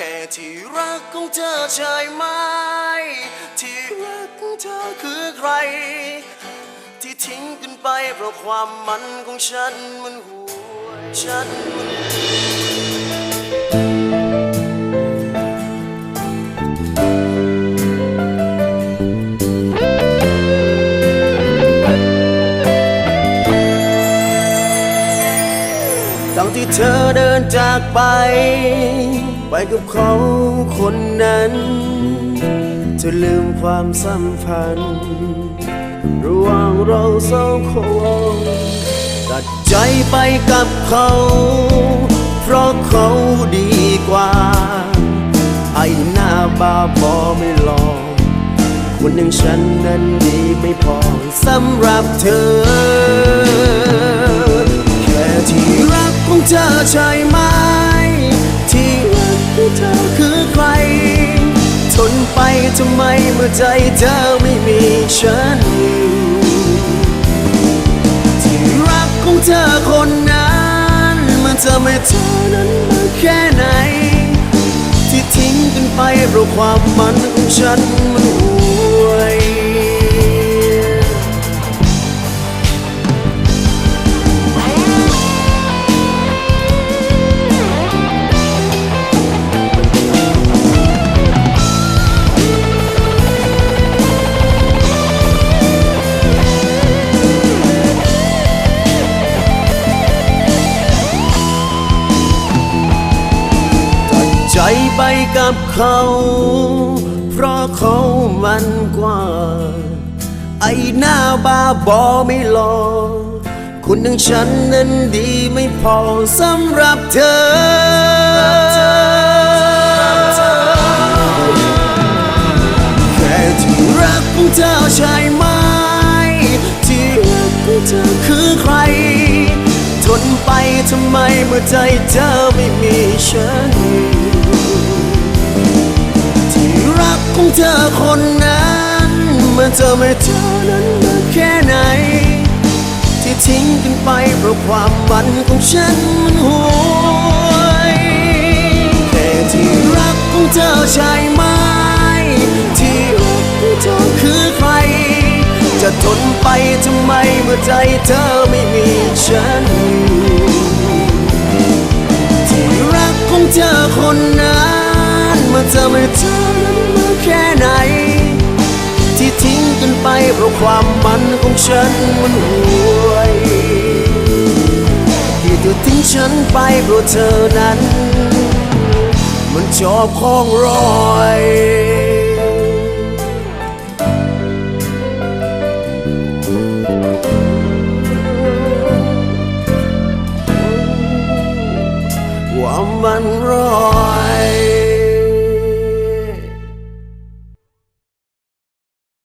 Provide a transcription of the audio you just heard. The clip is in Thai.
แค่ที่รักของเธอใช่ไหม ที่รักของเธอคือใคร ที่ทิ้งกันไปเพราะความมันของฉันมันห่วยฉันมันตั้งที่เธอเดินจากไป ไปกับเขาคนนั้นเธอลืมความสัมพันธ์ระหว่างเราสองคนตัดใจไปกับเขา เพราะเขาดีกว่า ไอ้หน้าบ้าบอไม่หลอกคนอย่างฉันนั้นดีไม่พอสำหรับเธอ แค่ที่รักของเธอใช่ไหม ไปทำไมเมื่อใจเธอไม่มีฉันอยู่ที่รักของเธอคนนั้นมันจะไม่เธอนั้นมาแค่ไหน ที่ทิ้งกันไปเพราะความมันของฉันมัน ไปกับเขา เพราะเขามันกว่า ไอหน้าบ้าบอไม่หลอคนอย่งฉันนั้นดีไม่พอสำหรับเธอแค่ที่รักของเธอใช่ไหม ที่รักของเธอคือใคร ทนไปทำไมเมื่อใจเธอไม่มีฉัน ของเธอคนนั้นเมันจะไม่เธอนั้นมาแค่ไหน ที่ทิ้งกันไปเพราะความมันของฉันมันห่วยแค่ที่รักของเธอใช่ไหมที่รักของเธอคือใคร จะทนไปทำไมเมื่อใจเธอไม่มีฉันอยู่ที่รักของเธอคนนั้นเมันจะไม่เธอนั้นาความมันของฉันมันห่วยที่เธอทิ้งฉันไปเพราะเธอนั้น มันชอบของรอยความมันรอย